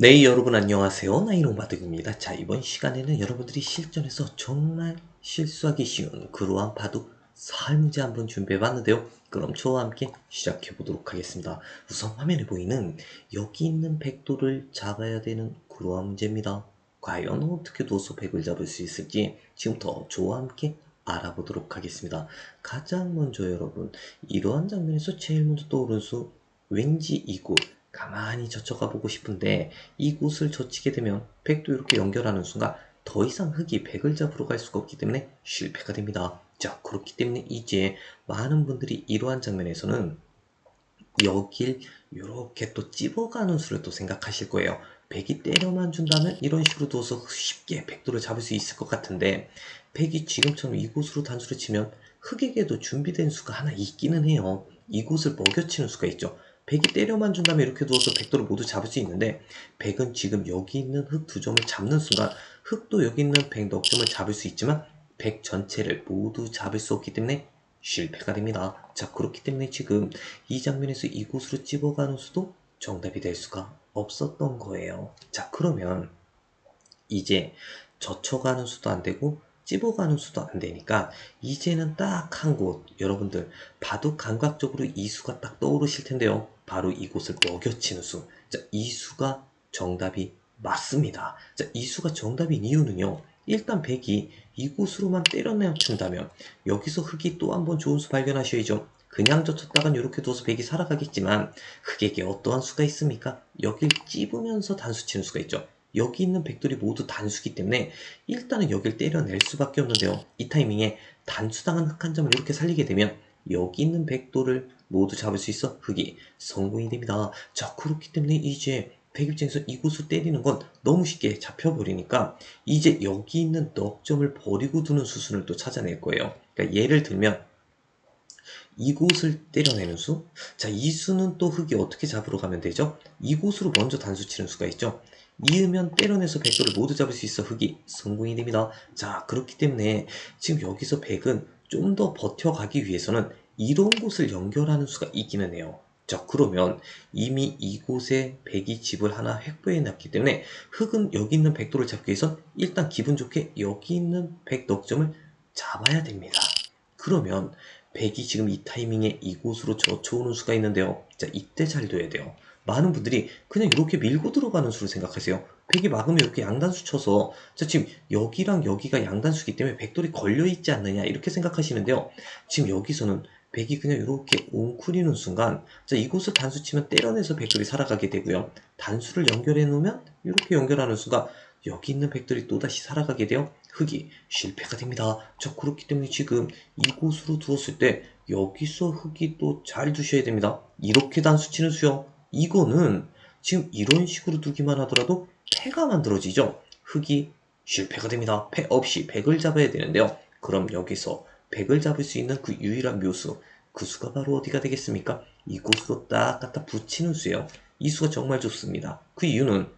네, 여러분 안녕하세요. 나이롱바둑입니다. 자, 이번 시간에는 여러분들이 실전에서 정말 실수하기 쉬운 그러한 바둑 살문제 한번 준비해봤는데요. 그럼 저와 함께 시작해보도록 하겠습니다. 우선 화면에 보이는 여기 있는 백도를 잡아야 되는 그러한 문제입니다. 과연 어떻게 둬서 백을 잡을 수 있을지 지금부터 저와 함께 알아보도록 하겠습니다. 가장 먼저 여러분, 이러한 장면에서 제일 먼저 떠오르는 수 왠지 이곳 가만히 젖혀가 보고 싶은데 이곳을 젖히게 되면 백도 이렇게 연결하는 순간 더 이상 흙이 백을 잡으러 갈 수가 없기 때문에 실패가 됩니다. 자 그렇기 때문에 이제 많은 분들이 이러한 장면에서는 여길 이렇게 또 찝어가는 수를 또 생각하실 거예요. 백이 때려만 준다면 이런 식으로 둬서 쉽게 백도를 잡을 수 있을 것 같은데 백이 지금처럼 이곳으로 단수를 치면 흙에게도 준비된 수가 하나 있기는 해요. 이곳을 먹여치는 수가 있죠. 백이 때려만 준다면 이렇게 두어서 백도를 모두 잡을 수 있는데 백은 지금 여기 있는 흙 두 점을 잡는 순간 흙도 여기 있는 백 넉 점을 잡을 수 있지만 백 전체를 모두 잡을 수 없기 때문에 실패가 됩니다. 자 그렇기 때문에 지금 이 장면에서 이곳으로 찝어가는 수도 정답이 될 수가 없었던 거예요. 자 그러면 이제 젖혀가는 수도 안 되고 찝어가는 수도 안 되니까 이제는 딱 한 곳 여러분들 봐도 감각적으로 이 수가 딱 떠오르실 텐데요. 바로 이곳을 먹여치는 수. 자, 이 수가 정답이 맞습니다. 자, 이 수가 정답인 이유는요. 일단 백이 이곳으로만 때려내친다면 여기서 흙이 또 한 번 좋은 수 발견하셔야죠. 그냥 젖혔다간 이렇게 둬서 백이 살아가겠지만 흙에게 어떠한 수가 있습니까? 여길 찝으면서 단수 치는 수가 있죠. 여기 있는 백돌이 모두 단수기 때문에 일단은 여길 때려낼 수밖에 없는데요. 이 타이밍에 단수당한 흙한 점을 이렇게 살리게 되면 여기 있는 백돌을 모두 잡을 수 있어 흙이 성공이 됩니다. 자 그렇기 때문에 이제 백입장에서 이곳을 때리는 건 너무 쉽게 잡혀버리니까 이제 여기 있는 넉 점을 버리고 두는 수순을 또 찾아낼 거예요. 그러니까 예를 들면 이곳을 때려내는 수? 자, 이 수는 또 흙이 어떻게 잡으러 가면 되죠? 이곳으로 먼저 단수 치는 수가 있죠. 이으면 때려내서 백도를 모두 잡을 수 있어 흙이 성공이 됩니다. 자, 그렇기 때문에 지금 여기서 백은 좀 더 버텨가기 위해서는 이런 곳을 연결하는 수가 있기는 해요. 자 그러면 이미 이곳에 백이 집을 하나 획부해 놨기 때문에 흙은 여기 있는 백도를 잡기 위해서 일단 기분 좋게 여기 있는 백 넉점을 잡아야 됩니다. 그러면 백이 지금 이 타이밍에 이곳으로 젖혀오는 수가 있는데요. 자 이때 잘 둬야 돼요. 많은 분들이 그냥 이렇게 밀고 들어가는 수를 생각하세요. 백이 막으면 이렇게 양단수 쳐서 자 지금 여기랑 여기가 양단수기 때문에 백돌이 걸려있지 않느냐 이렇게 생각하시는데요. 지금 여기서는 백이 그냥 이렇게 웅크리는 순간 자 이곳을 단수 치면 때려내서 백돌이 살아가게 되고요. 단수를 연결해 놓으면 이렇게 연결하는 순간 여기 있는 백돌이 또다시 살아가게 되어 흙이 실패가 됩니다. 자 그렇기 때문에 지금 이곳으로 두었을 때 여기서 흙이 또 잘 두셔야 됩니다. 이렇게 단수 치는 수요. 이거는 지금 이런 식으로 두기만 하더라도 패가 만들어지죠. 흙이 실패가 됩니다. 패 없이 백을 잡아야 되는데요. 그럼 여기서 백을 잡을 수 있는 그 유일한 묘수 그 수가 바로 어디가 되겠습니까? 이곳으로 딱 갖다 붙이는 수예요. 이 수가 정말 좋습니다. 그 이유는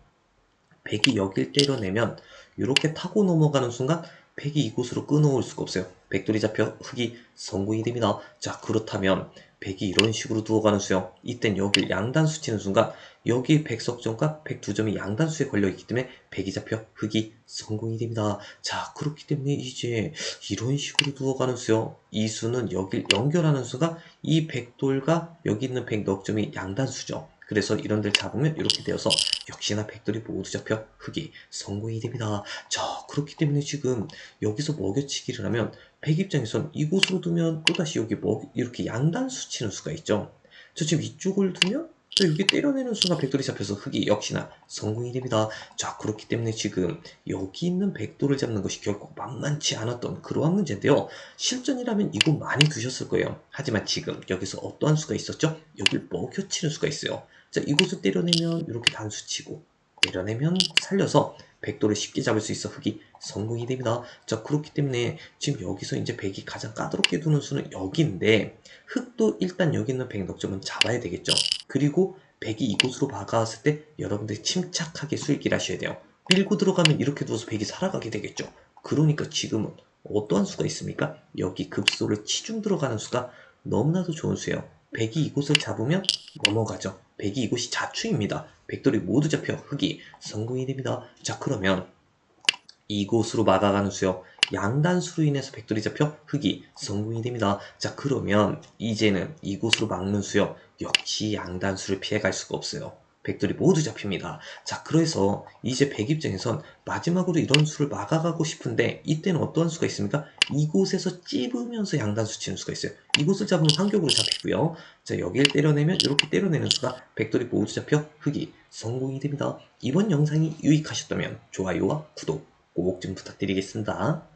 백이 여길 때려내면 이렇게 타고 넘어가는 순간 백이 이곳으로 끊어올 수가 없어요. 백돌이 잡혀 흙이 성공이 됩니다. 자 그렇다면 백이 이런 식으로 두어가는 수요. 이땐 여기 양단수 치는 순간 여기 백석점과 백두점이 양단수에 걸려있기 때문에 백이 잡혀 흙이 성공이 됩니다. 자 그렇기 때문에 이제 이런 식으로 두어가는 수요. 이 수는 여길 연결하는 수가 이 백돌과 여기 있는 백넉점이 양단수죠. 그래서 이런 데를 잡으면 이렇게 되어서 역시나 백돌이 모두 잡혀 흙이 성공이 됩니다. 자 그렇기 때문에 지금 여기서 먹여치기를 하면 백 입장에선 이곳으로 두면 또다시 여기 먹 이렇게 양단수 치는 수가 있죠. 저 지금 이쪽을 두면 또 여기 때려내는 순간 백돌이 잡혀서 흙이 역시나 성공이 됩니다. 자 그렇기 때문에 지금 여기 있는 백돌을 잡는 것이 결국 만만치 않았던 그러한 문제인데요. 실전이라면 이거 많이 두셨을 거예요. 하지만 지금 여기서 어떠한 수가 있었죠? 여기를 먹여치는 수가 있어요. 자, 이곳을 때려내면 이렇게 단수 치고 때려내면 살려서 백도를 쉽게 잡을 수 있어 흙이 성공이 됩니다. 자 그렇기 때문에 지금 여기서 이제 백이 가장 까다롭게 두는 수는 여기인데 흙도 일단 여기 있는 백 넉점은 잡아야 되겠죠. 그리고 백이 이곳으로 박아왔을 때 여러분들이 침착하게 수익기를 하셔야 돼요. 밀고 들어가면 이렇게 두어서 백이 살아가게 되겠죠. 그러니까 지금은 어떠한 수가 있습니까? 여기 급소를 치중 들어가는 수가 너무나도 좋은 수예요. 백이 이곳을 잡으면 넘어가죠. 백이 이곳이 자충입니다. 백돌이 모두 잡혀 흑이 성공이 됩니다. 자 그러면 이곳으로 막아가는 수요. 양단수로 인해서 백돌이 잡혀 흑이 성공이 됩니다. 자 그러면 이제는 이곳으로 막는 수요. 역시 양단수를 피해갈 수가 없어요. 백돌이 모두 잡힙니다. 자 그래서 이제 백 입장에선 마지막으로 이런 수를 막아가고 싶은데 이때는 어떠한 수가 있습니까? 이곳에서 찝으면서 양단수 치는 수가 있어요. 이곳을 잡으면 환격으로 잡히고요. 자 여기를 때려내면 이렇게 때려내는 수가 백돌이 모두 잡혀 흑이 성공이 됩니다. 이번 영상이 유익하셨다면 좋아요와 구독 꼭 좀 부탁드리겠습니다.